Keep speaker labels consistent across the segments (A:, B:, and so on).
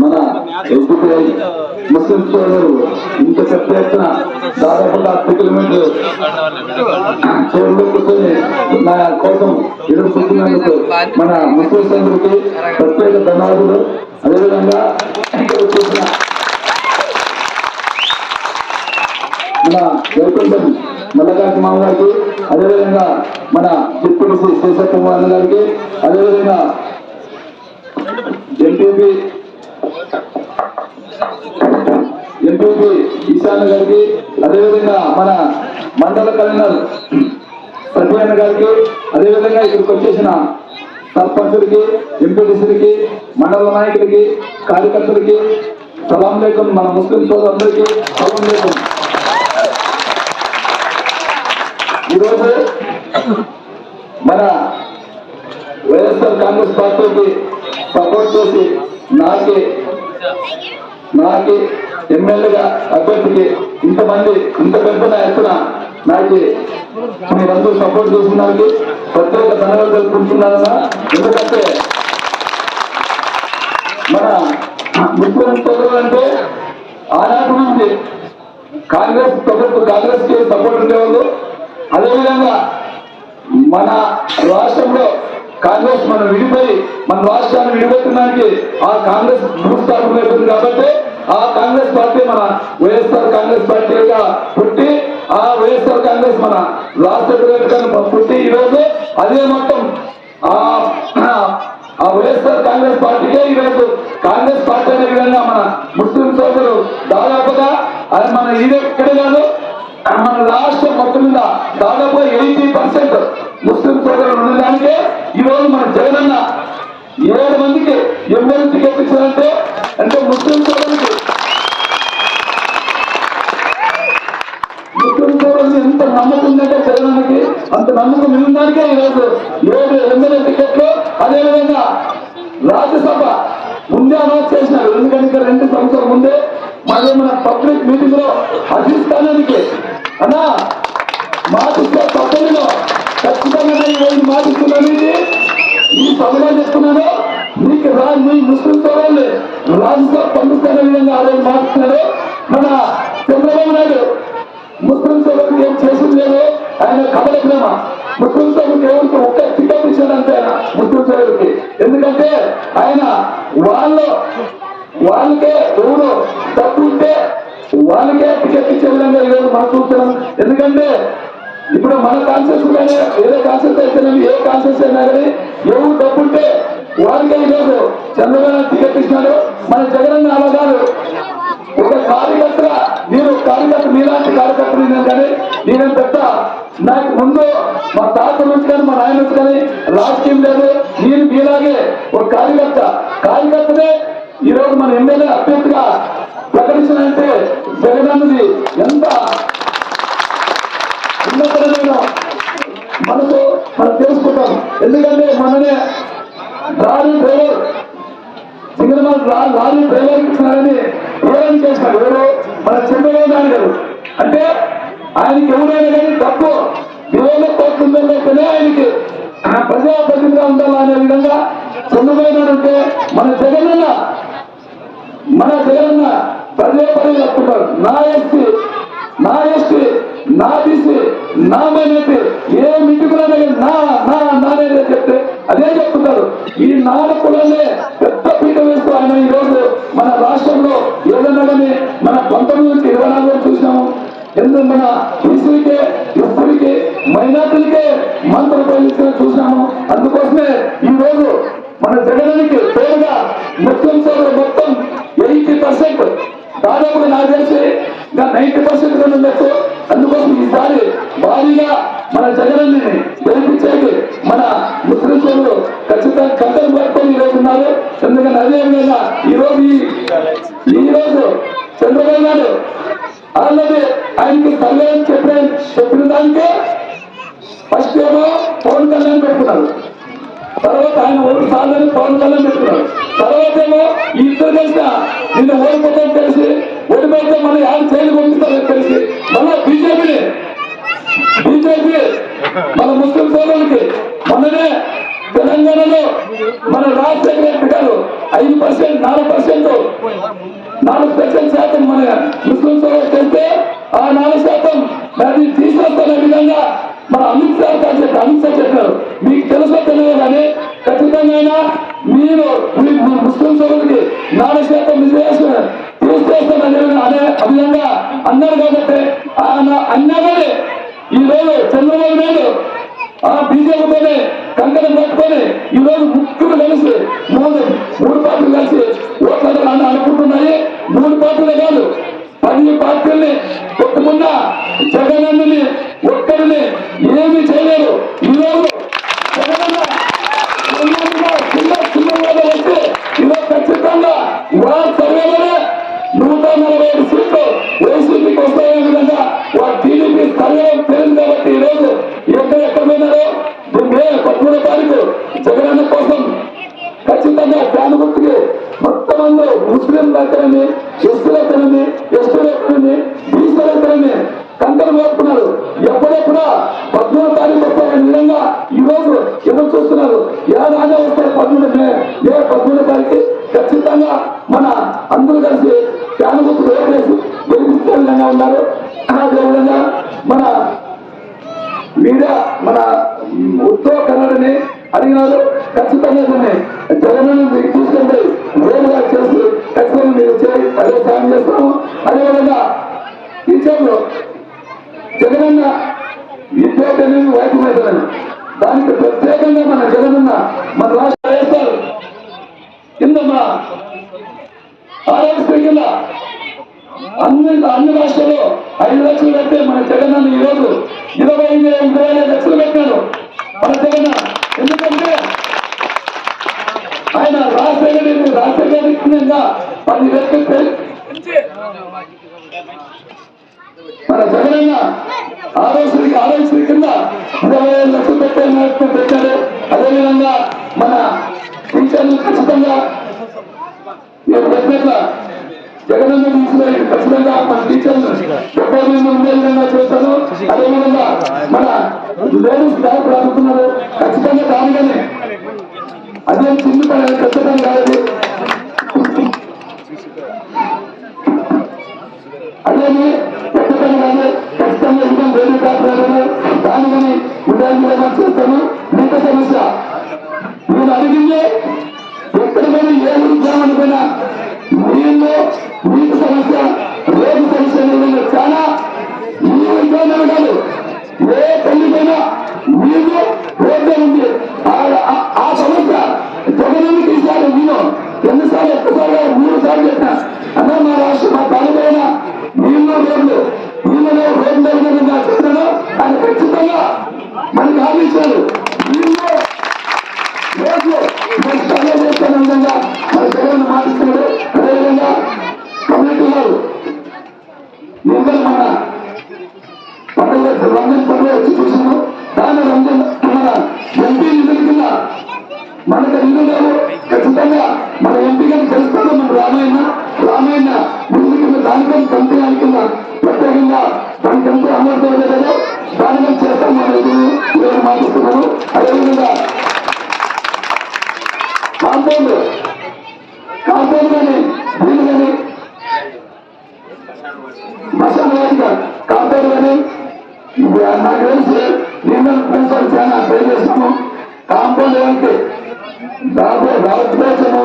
A: మన ఎస్బీఐ ముస్లిం సోదరు ఇంత పెద్ద ఎత్తున దాదాపుగా అరవై కిలోమీటర్లు కూర్చొని నా కోసం ఎదురు చూస్తున్నందుకు మన ముస్లిం సోదరుకి ప్రత్యేక ధన్యవాదాలు. అదేవిధంగా ఇక్కడ మన వైకుంఠం మల్లకాటి మామ గారికి అదేవిధంగా మన డిప్యూటీ శేషకుమార్ గారికి అదేవిధంగా ఎంపీపీ ఎంపీపీ ఈశాన్ గారికి అదేవిధంగా మన మండల కన్వీనర్ సత్యనారాయణ గారికి అదేవిధంగా ఇక్కడికి వచ్చేసిన సర్పంచులకి ఎంపీటీసీలకి మండల నాయకులకి కార్యకర్తలకి సలాం లేకం మన ముస్లిం సోదరులందరికీ సలాం లేకం. ఈరోజు మన వైఎస్ఆర్ కాంగ్రెస్ పార్టీకి సపోర్ట్ చేసి నాకి నాకి ఎమ్మెల్యేగా అభ్యర్థికి ఇంతమంది ఇంత పెద్ద ఎత్తున నాకు మీరందరూ సపోర్ట్ చేస్తున్నారు ప్రత్యేక ధన్యవాదాలు తెలుపుకుంటున్నారన్నా ఎందుకంటే మన ముఖ్యమంత్రి అంటే ఆనాటి నుంచి కాంగ్రెస్ ప్రభుత్వ కాంగ్రెస్కి సపోర్ట్ ఉండేవాళ్ళు. అదేవిధంగా మన రాష్ట్రంలో కాంగ్రెస్ మనం విడిపోయి మన రాష్ట్రాన్ని విడిపెట్టడానికి ఆ కాంగ్రెస్ భూస్థాపన అయిపోయింది కాబట్టి ఆ కాంగ్రెస్ పార్టీ మన వైఎస్ఆర్ కాంగ్రెస్ పార్టీగా పుట్టి ఆ వైఎస్ఆర్ కాంగ్రెస్ మన రాష్ట్ర పుట్టి ఈరోజు అదే మొత్తం ఆ ఆ వైఎస్ఆర్ కాంగ్రెస్ పార్టీకే ఈరోజు కాంగ్రెస్ పార్టీ అనే విధంగా మన ముస్లిం సోదరు దాదాపుగా అది మన ఇది ఎక్కడ కాదు మన రాష్ట్రం మొత్తం మీద దాదాపు ఎయిటీ పర్సెంట్ ముస్లిం సోదరులు ఉండడానికే ఈ రోజు మన జగనన్న ఏడు మందికి ఎమ్మెల్యే టికెట్ ఇచ్చారంటే అంటే ముస్లిం సోదరులకి ముస్లిం సోదరులు ఎంత నమ్మకం ఉందంటే జగనన్నకి అంత నమ్మకం ఉండడానికే ఈరోజు ఏడు ఎమ్మెల్యే టికెట్లు అదేవిధంగా రాజ్యసభ ముందే అనౌన్స్ చేసినారు. ఎందుకంటే ఇంకా రెండు సంవత్సరాల ముందే. మళ్ళీ మన పబ్లిక్ మీటింగ్లో అధిష్టానానికి అన్నా మాకు తప్పనిలో ఖచ్చితంగా నేను ఈరోజు మాటిస్తున్నాను ఈ సభలో చెప్తున్నాను. మీకు రా నీ ముస్లిం సోదరులు రాజ్యసభ పంపిస్తున్న విధంగా ఆ రోజు మాట్లాడుతున్నారు. మన చంద్రబాబు నాయుడు ముస్లిం సోదరులకు ఏం చేసింది లేదు. ఆయన కబల ప్రేమ. ముస్లిం సోదరులకు ఎవరికి ఒక్క టికెట్ ఇచ్చాడంటే ఆయన ముస్లిం సోదరులకి ఎందుకంటే ఆయన వాళ్ళు వాళ్ళకే ఎవరు తప్పు ఉంటే వాళ్ళకే టికెట్ ఇచ్చే విధంగా ఈరోజు మనం చూస్తున్నాం. ఎందుకంటే ఇప్పుడు మన కాన్సెప్ట్ కూడా ఏదో కాన్సెప్ట్ అయితేనే ఏ కాన్సెప్ట్ అయినా కానీ ఎవరు డబ్బుంటే వారికే ఈరోజు చంద్రబాబు టికెట్ ఇచ్చినాడు. మన జగనన్న అలా కాదు. ఒక కార్యకర్త నేను కార్యకర్త మీలాంటి కార్యకర్త నేను కానీ నేనేం పెద్ద నాకు ముందు మా తాత నుంచి కానీ మా నాయన నుంచి కానీ రాజకీయం లేదు. నేను మీలాగే ఒక కార్యకర్త కార్యకర్తనే ఈ రోజు మన ఎమ్మెల్యే అభ్యర్థిగా ప్రకటించాలంటే జగనన్నది ఎంత ఉన్నతమైన మనసు మనం తెలుసుకుంటాం. ఎందుకంటే మననే lorry driver Singanamala lorry driver ఇచ్చినారని ఎవరైనా చేసినాడు ఎవరు మన చంద్రబాబు నాయుడు గారు అంటే ఆయనకి ఎవరైనా కానీ తప్పు దేవుళ్ళ కోరుతుందంటేనే ఆయనకి ప్రజాప్రతినిధిగా ఉండాలా అనే విధంగా చంద్రబాబు నాయుడు అంటే మన జగనన్న మన జగనన్న పదే పదే చెప్తుంటారు నా ఎస్టీ నా ఎస్టీ నా బీసీ నా మైనార్టీ ఏ మిట్టుకున్నా నా నా నానేదే చెప్తే అదే చెప్తున్నారు ఈ నాన్న కులాలే పెద్ద పీట వేస్తూ ఆయన ఈ రోజు మన రాష్ట్రంలో ఏదన్నా కానీ మన పంతొమ్మిది నుంచి ఇరవై నాలుగు చూసినాము. ఎందుకు మన బీసీకే ఎస్సీకే మైనార్టీలకే మంత్రులు పోలీసులు చూసినాము. అందుకోసమే ఈ రోజు మన జగనానికి పేరుగా ముస్లిం సోదరు మొత్తం ఎయిటీ పర్సెంట్ దాదాపుగా నాకు తెలిసి నైన్టీ పర్సెంట్ ఉండొచ్చు అందుకోసం ఈసారి భారీగా మన జగనన్ని గెలిపించేది మన ముస్లిం సోదరులు ఖచ్చితంగా కట్టలు పట్టుకొని ఈ ఉన్నారు. ఎందుకంటే అదే విధంగా ఈ రోజు ఈ- రోజు చంద్రబాబు నాయుడు ఆల్రెడీ ఆయనకి సర్వేని చెప్పే చెప్పిన దానికి ఫస్ట్ ఏమో పవన్ కళ్యాణ్ పెట్టుకున్నారు. తర్వాత ఆయన ఓటు సాధని పవన్ కళ్యాణ్ పెట్టుకున్నారు. తర్వాత ఏమో ఈ ఇద్దరు కలిసిన నిన్న ఓడిపోతాం తెలిసి ఓడిపోతే మనం యాడ్ చేయలేదు పంపిస్తారని తెలిసి మళ్ళీ బీజేపీని చేసి మన ముస్లిం సోదరులకి మననే తెలంగాణలో మన రాజశేఖర రెడ్డి గారు ఐదు పర్సెంట్ నాలుగు పర్సెంట్ నాలుగు పర్సెంట్ శాతం మన ముస్లిం సోదరులు చేస్తే ఆ నాలుగు శాతం దాన్ని తీసుకొస్తున్న విధంగా మన అమిత్ షా గారు చెప్పారు. అమిత్ షా చెప్పారు. మీకు తెలుసో తెలియదు కానీ ఖచ్చితంగా మీరు మీ ముస్లిం సోదరులకి నాలుగు శాతం రిజర్వేషన్ తీసుకొస్తానని అనే విధంగా అన్నారు కాబట్టి ఆయన అన్నగానే ఈ రోజు చంద్రబాబు నాయుడు ఆ బీజేపీతోనే కంకణం కట్టుకొని ఈ రోజు ముక్కులు కలిసి మూడు మూడు పార్టీలు కలిసి ఓట్లని అనుకుంటున్నాయి. మూడు పార్టీలే కాదు పది పార్టీల్ని కొట్టుకున్న జగనన్నని ఒక్కరిని ఏమీ చేయలేరు ఈ రోజు జగనన్న చిన్న చిన్న వస్తే ఈరోజు ఖచ్చితంగా వారి సర్వేలోనే నూట నలభై ఐదు సీట్లు వైసీపీకి వస్తాయి టీడీపీ సర్వే తెలియదు కాబట్టి ఈ రోజు ఎక్కడ ఎక్కడ పోయినారో మే పదమూడో తారీఖు జగనన్న కోసం ఖచ్చితంగా ఫ్యాన్ గుర్తుకి మొత్తం అందరూ ముస్లిం దగ్గరని ఎస్సీ దగ్గరని ఎస్టీ దగ్గరని బీసీ దగ్గరని కంకణ మోపుతున్నారు. ఎప్పుడెప్పుడా పద్మూడో తారీఖు వస్తాయనే విధంగా ఈ రోజు ఎదురు చూస్తున్నారు. ఏ రాజా వస్తాయి పద్మూడు మే ఏ పద్మూడో తారీఖు ఖచ్చితంగా మన అందరూ కలిసి ఫ్యాన్ గుర్తు వేసి గెలిపించే విధంగా ఉన్నారు. అదేవిధంగా మన మీడియా మన ఉత్తవ కన్నడని అడిగినారు. ఖచ్చితంగా దీన్ని జగన్ మీకు తీసుకుంటే వేరుగా చేసి ఖచ్చితంగా మీరు చేయి అదే సాయం చేస్తాము. అదేవిధంగా టీచర్లు జగనన్న విద్యార్థి అనేది వైద్యమైతుందని దానికి ప్రత్యేకంగా మన జగనన్న మన రాష్ట్ర వేస్తారు కింద మన ఆరోగ్య అన్ని అన్ని రాష్ట్రాల్లో ఐదు లక్షలు కట్టే మన జగన్ ఈ రోజు ఇరవై ఐదు ఇరవై ఐదు లక్షలు పెట్టాడు మన జగన్ ఎందుకంటే ఆయన రాష్ట్ర రెడ్డి రాజశేఖర రెడ్డి పది లక్షలు మన జగనన్న ఆరోగ్యశ్రీ ఆరోగ్యశ్రీ కింద ఇరవై ఐదు లక్షలు పెట్టే పెట్టాడు. అదేవిధంగా మన టీచర్లు ఖచ్చితంగా మీరు జగనన్న తీసుకుని ఖచ్చితంగా మన టీచర్లు డెబ్బై మంది ఉండే విధంగా చేస్తాను అదేవిధంగా మన లేడీస్ ఖచ్చితంగా దానిగానే అదే చిన్న పని ఖచ్చితంగా కాదు. అదేమి ఖచ్చితంగా కాదు. ఖచ్చితంగా ఇంకా లేడీస్ విధానం చేస్తాను మిగతా సమస్య. నేను అడిగిందే ఎక్కడ పోయినా ఏ ఉద్యోగం పోయినా నీళ్ళు నీటి మసాలా వేదిక కాంపౌండ్ కానీ ఇది నాకు తెలిసి నిన్న ప్రిన్సిపల్ చాలా ట్రై చేస్తాము కాంపౌండ్ ఏమంటే దాదాపు భారతదేశము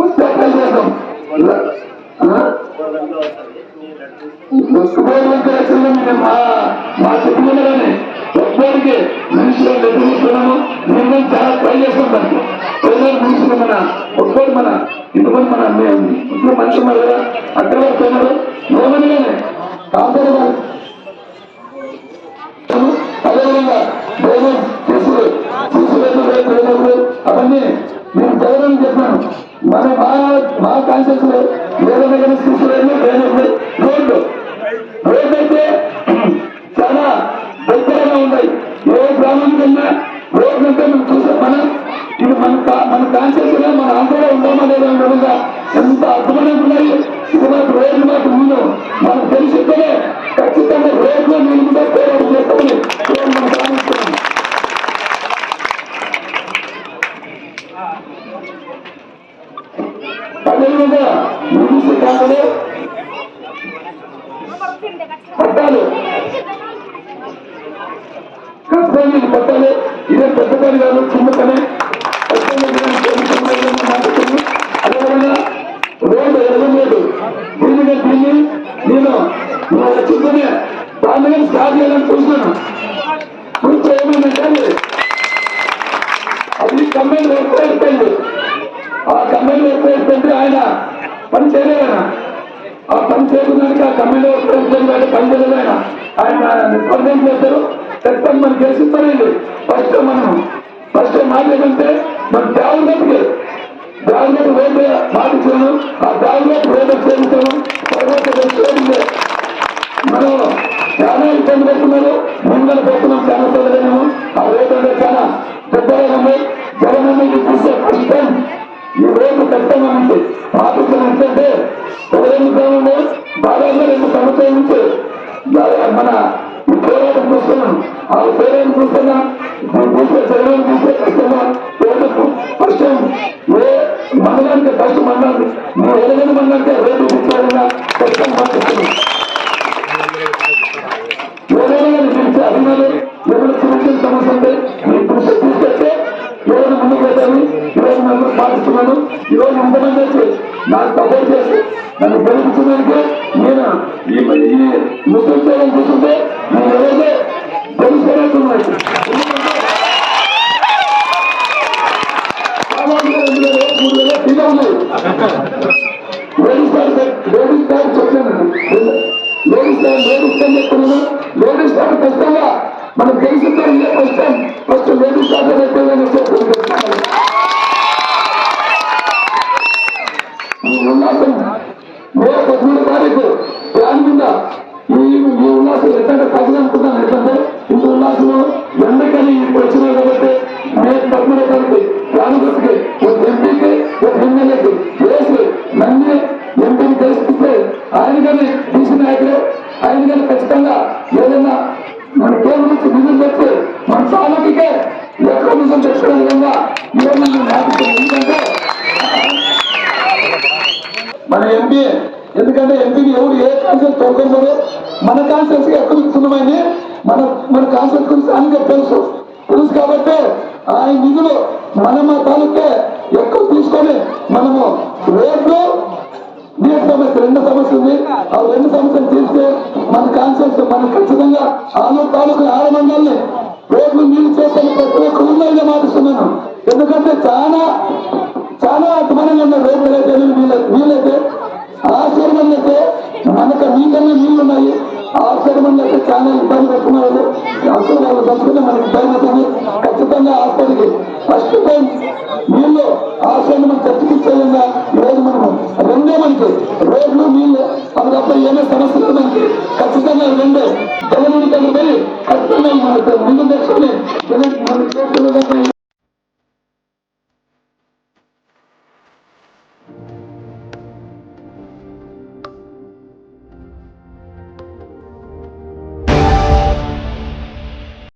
A: ఉంటే ట్రై చేస్తాం మా మా చెప్పుకున్నారని ఒక్కరికి మనిషిలో ఎదురుస్తున్నాము మేము చాలా ట్రై చేస్తాం దానికి. ప్రజలు మనుషులు మన ఒక్కరు మన ఇంతమంది మన ఇంట్లో మనిషి ఉన్నారు కదా అక్కడ వస్తున్నారు ఏమనగానే అదేవిధంగా డ్రైవర్ తీసుకుని తీసుకుని అవన్నీ నేను జగన్ చెప్పాను. మన మా మా కాన్షియస్ ఏదైనా కానీ తీసుకుని రోడ్డు. అయితే చాలా దగ్గరగా ఉన్నాయి ఏ గ్రామానికి వెళ్ళినా రోడ్లు అంటే మనం చూసాం మనం ఇది మన మన కాన్షియస్ మన ఆంధ్రలో ఉన్నామా లేదా అనే ఎంత అద్భుతమైన ఉన్నాయి. ఇది మాకు రోజు మాకు ముందు మనం తెలిసిందే ఖచ్చితంగా రోజు నిలుగుతా పోరాటం చేస్తామని మనం భావిస్తున్నాం అదేవిధంగా ముగిసి కాకనే పట్టాలు. పట్టాలు ఇదే పెద్ద పని కాదు చిన్న పనే దాని మీద స్టార్ట్ చేయాలని చూసినాను ఇప్పుడు ఏమైందంటే అది కంపెనీ అయిపోయింది ఆ కంపెనీ అయిపోయిందంటే ఆయన పని చేయలేదన్న ఆ పని చేయడానికి ఆ కంపెనీ అయిపోయింది పని చేయలేదు ఆయన. ఆయన నిర్బంధం చేశారు ఖచ్చితంగా మనం చేసి గెలిచిస్తారండి ఫస్ట్ మనం ఫస్ట్ మాట్లాడంటే మన జాగ్రత్తకి జాగ్రత్త రోడ్డు పాటించాను ఆ జాగ్రత్త రోడ్డు చేయించాను. తర్వాత మనం చాలా ఇబ్బంది పెట్టున్నారు ముందర పెడుతున్నాం చాలా సౌకర్యము ఆ రేటు అంటే చాలా పెద్దగా ఉంది జగన్ అనేది చూసే కష్టం ఈ రేటు కష్టంగా ఉంది ఆఫీసులు ఏంటంటే రెండు గ్రామంలో దాదాపు రెండు సంవత్సరాల నుంచి మన ఈ పోరాటం చూస్తున్నాం. ఆ పోరాటం చూస్తున్నాం దీన్ని చూసే జగన్ చూసే కష్టంగా రేటు కష్టం. ఏ మండలానికి కష్టం అన్నారు మీరు ఏదైనా మండలంటే రేటు ఇచ్చేయాలన్నా కష్టం మాట్లాడుతున్నాం ఎవరైనా పిలిచే అభిమానులు ఎవరు చిన్న సమస్య ఉంటే ఇప్పుడు తీసుకొస్తే ఎవరు ముందుకు పెట్టాలి ఈరోజు నన్ను పాటిస్తున్నాను ఈరోజు ఇంతమంది వచ్చి నాకు సపోర్ట్ చేసి నన్ను గెలిపించడానికి నేను ఈ ఈ ముస్లిం సేవలు చూస్తుంటే నేను ఎవరైతే తెలుసుకోవాలనుకున్నాను లేడీస్ గారు లేడీస్ గారు చెప్తున్నాను లేడీస్ గారు ఖచ్చితంగా మన దేశంలో ఇదే కష్టం ఫస్ట్ లేడీస్ గారు చెప్పాలని చెప్పాను ఎంపీని ఎవరు ఏ కాన్సెప్ట్ తోడుకోరు మన కాన్సెప్ట్ ఎక్కడ ఇస్తున్నామని మన మన కాన్సెప్ట్ గురించి ఆయనకే తెలుసు. తెలుసు కాబట్టి ఆయన నిధులు మన మా తాలూకే ఎక్కువ తీసుకొని మనము రేట్లు నీటి సమస్య రెండు సమస్య ఉంది. ఆ రెండు సమస్యలు తీస్తే మన కాన్సెప్ట్ మనం ఖచ్చితంగా ఆలు తాలూకు ఆరు మండల్ని రేట్లు నీళ్ళు చేసే ప్రతి ఒక్క ఊళ్ళో మారుస్తున్నాను. ఎందుకంటే చాలా చాలా అద్భుతంగా ఉన్న రేట్లు అయితే వీళ్ళైతే ఆశ్రమంలో అయితే మనకు మీకన్నా నీళ్ళు ఉన్నాయి ఆశ్రమంలో అయితే చాలా ఇబ్బంది పడుతున్న వాళ్ళు అసలు వాళ్ళు బతుకుంటే మనకి ఇబ్బంది అవుతుంది ఖచ్చితంగా హాస్పిటల్కి ఫస్ట్ టైం నీళ్ళు ఆశ్రమం చర్చకిచ్చేయంగా ఈరోజు